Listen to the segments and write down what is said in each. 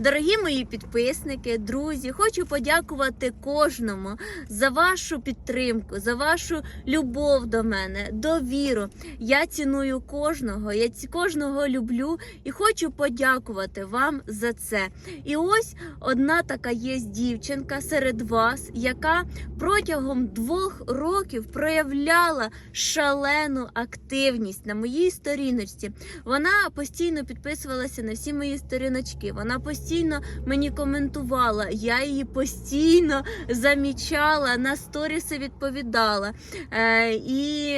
Дорогі мої підписники, друзі, хочу подякувати кожному за вашу підтримку, за вашу любов до мене, довіру. Я ціную кожного, я кожного люблю і хочу подякувати вам за це. І ось одна така є дівчинка серед вас, яка протягом двох років проявляла шалену активність на моїй сторіночці. Вона постійно підписувалася на всі мої сторіночки. Вона постійно мені коментувала. Я її постійно замічала, на сторіси відповідала. Е, і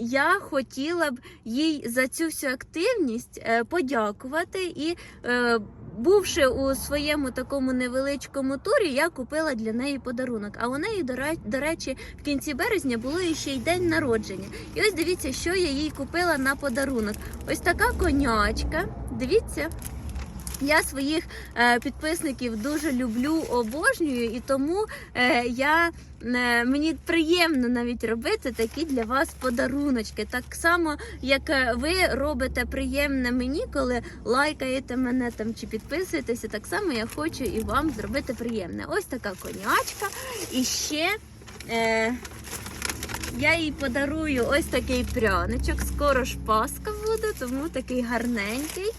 я хотіла б їй за цю всю активність е, подякувати і. Е, Бувши у своєму такому невеличкому турі, я купила для неї подарунок. А у неї, до речі, в кінці березня було ще й день народження. І ось дивіться, що я їй купила на подарунок. Ось така конячка. Дивіться. Я своїх е, підписників дуже люблю, обожнюю, і тому е, я е, мені приємно навіть робити такі для вас подаруночки. Так само, як ви робите приємне мені, коли лайкаєте мене там чи підписуєтеся, так само я хочу і вам зробити приємне. Ось така конячка. І ще. Я їй подарую ось такий пряничок. Скоро ж Пасха буде, тому такий гарненький.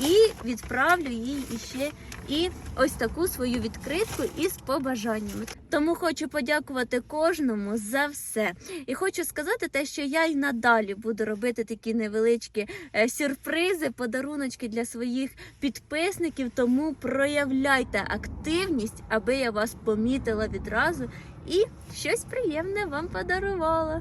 І відправлю їй іще і ось таку свою відкритку із побажаннями. Тому хочу подякувати кожному за все. І хочу сказати те, що я й надалі буду робити такі невеличкі е, сюрпризи, подаруночки для своїх підписників. Тому проявляйте активність, аби я вас помітила відразу і щось приємне вам подарувала.